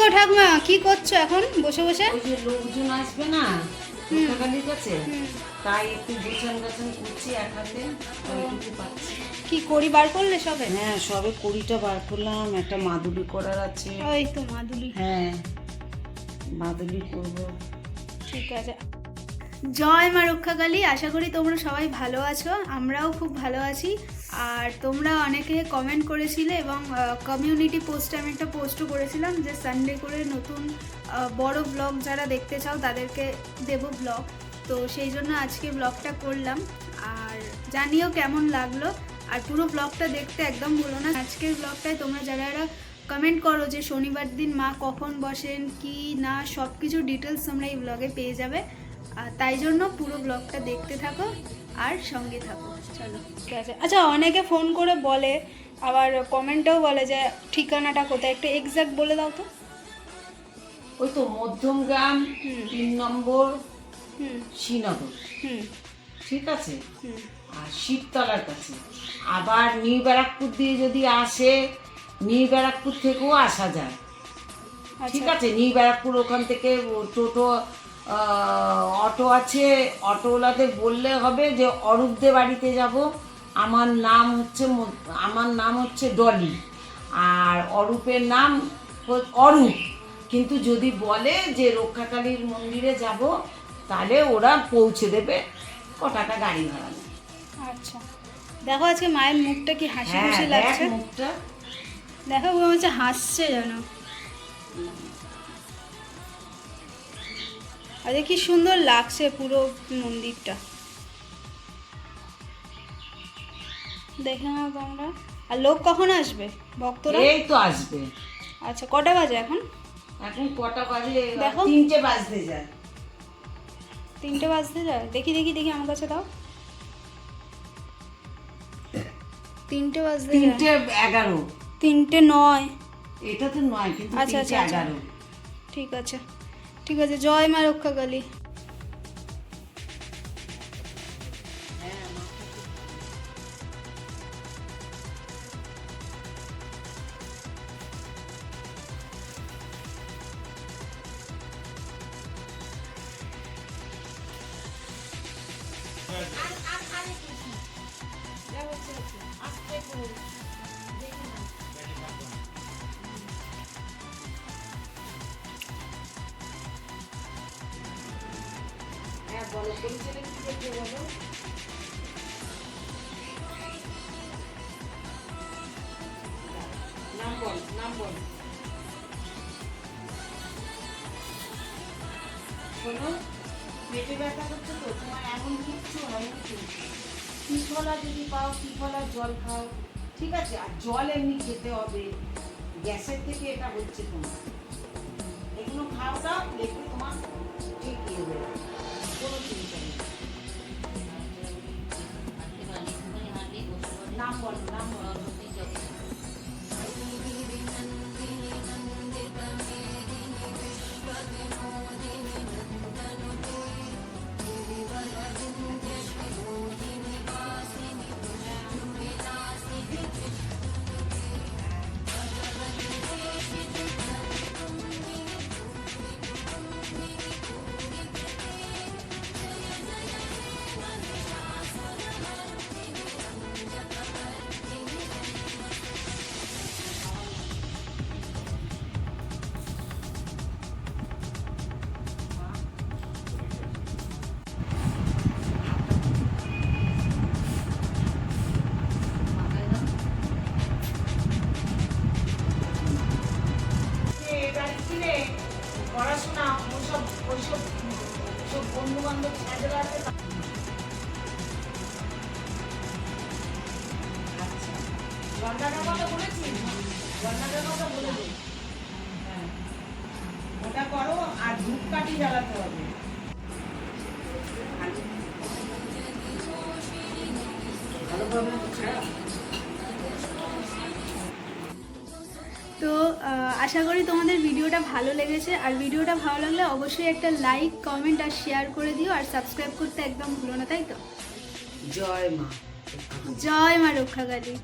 গো ঠাকুমা কি করছ এখন? বসে বসে? লোকজন আসবে না কাছে তাই একটু গোছান গাছান করছি এক হাতে কি করি বার করলে সবে? হ্যাঁ সবে কুড়িটা বার করলাম একটা মাদুলি করার আছে। ওই তো মাদুলি। হ্যাঁ মাদুলি করব। ঠিক আছে। জয় মা রক্ষাকালী আশা করি তোমরা সবাই ভালো আছো আমরাও খুব ভালো আছি। আর তোমরা অনেকে কমেন্ট করেছিলে এবং কমিউনিটি পোস্টে আমি একটা পোস্টও করেছিলাম যে সানডে করে নতুন বড় ব্লগ যারা দেখতে চাও তাদেরকে দেব ব্লগ তো সেই জন্য আজকে ব্লগটা করলাম। আর জানিও কেমন লাগল। আর পুরো ব্লগটা দেখতে একদম ভুলো না। আজকের ব্লগটায় তোমরা যারা যারা কমেন্ট করো যে শনিবার দিন মা কখন বসেন, কি না সব কিছু ডিটেলস তোমরা এই ব্লগে পেয়ে যাবে। তাই জন্য পুরো ব্লগটা দেখতে থাকো আর সঙ্গে থাকো। চলো ঠিক আছে। আচ্ছা অনেকে ফোন করে বলে আবার কমেন্টেও বলে যে ঠিকানাটা কোথায়? একটু এক্সাক্ট বলে দাও তো। ওই তো মধ্যম গ্রাম হুম। তিন নম্বর শ্রীনগর। হুম। ঠিক আছে? আর শিবতলার কাছে। আবার নিউ ব্যারাকপুর দিয়ে যদি আসে নিউ ব্যারাকপুর থেকেও আসা যায়। ঠিক আচ্ছা আছে? নিউ ব্যারাকপুর ওখান থেকে ও টোটো অটো আছে অটোওয়ালাদের বললে হবে যে অরূপদের বাড়িতে যাব। আমার নাম হচ্ছে আমার নাম হচ্ছে ডলি। আর অরূপের নাম অরূপ। কিন্তু যদি বলে যে রক্ষাকালীর মন্দিরে যাব তাহলে ওরা পৌঁছে দেবে ক টাকা গাড়ি ভাড়া। আচ্ছা। দেখো আজকে মায়ের মুখটা কি হাসি হ্যাঁ খুশি লাগছে। মুখটা। দেখো ও হচ্ছে হাসছে যেন। আরে কি সুন্দর লাগছে পুরো মন্দিরটা। দেখে নাও তোমরা। আর লোক কখন আসবে? ভক্তরা? এই তো আসবে। আচ্ছা কটা বাজে এখন? এখন কটা বাজে? দেখো। তিনটে বাজতে যায়। তিনটে বাজতে যায়? দেখি দেখি দেখি আমার কাছে দাও। তিনটে বাজতে তিনটে এগারো। তিনটে নয়। এটা তো নয় কিন্তু আচ্ছা, আচ্ছা, আচ্ছা। এগারো। ঠিক আছে। ঠিক আছে জয় মা রক্ষাকালী। হ্যাঁ বলো পরিচয়টা কি করতে বলো নাম বল নাম বল পেটে ব্যথা করছে তো তোমার এমন কিচ্ছু হয়নি ত্রিফলা যদি পাও ত্রিফলার জল খাও ঠিক আছে আর জল এমনি খেতে হবে গ্যাসের থেকে এটা হচ্ছে তোমার এগুলো খাও দাও দেখবে তোমার ঠিক হয়ে যাবে। কোনো চিন্তা নেই। নাম বলো নাম বলো। পড়াশোনা, ওসব, ওইসব, সব বন্ধু বান্ধব ছেলেরা আছে, তা- আচ্ছা। কথা বলেছিস লন্ডনের কথা বলে দে হ্যাঁ। ওটা করো আর ধূপকাঠি জ্বালাতে হবে। ভালোভাবে আশা করি তোমাদের ভিডিওটা ভালো লেগেছে। আর ভিডিওটা ভালো লাগলে অবশ্যই একটা লাইক কমেন্ট আর শেয়ার করে দিও। আর সাবস্ক্রাইব করতে একদম ভুলো না তাই তো? জয় মা। জয় মা রক্ষাকালী।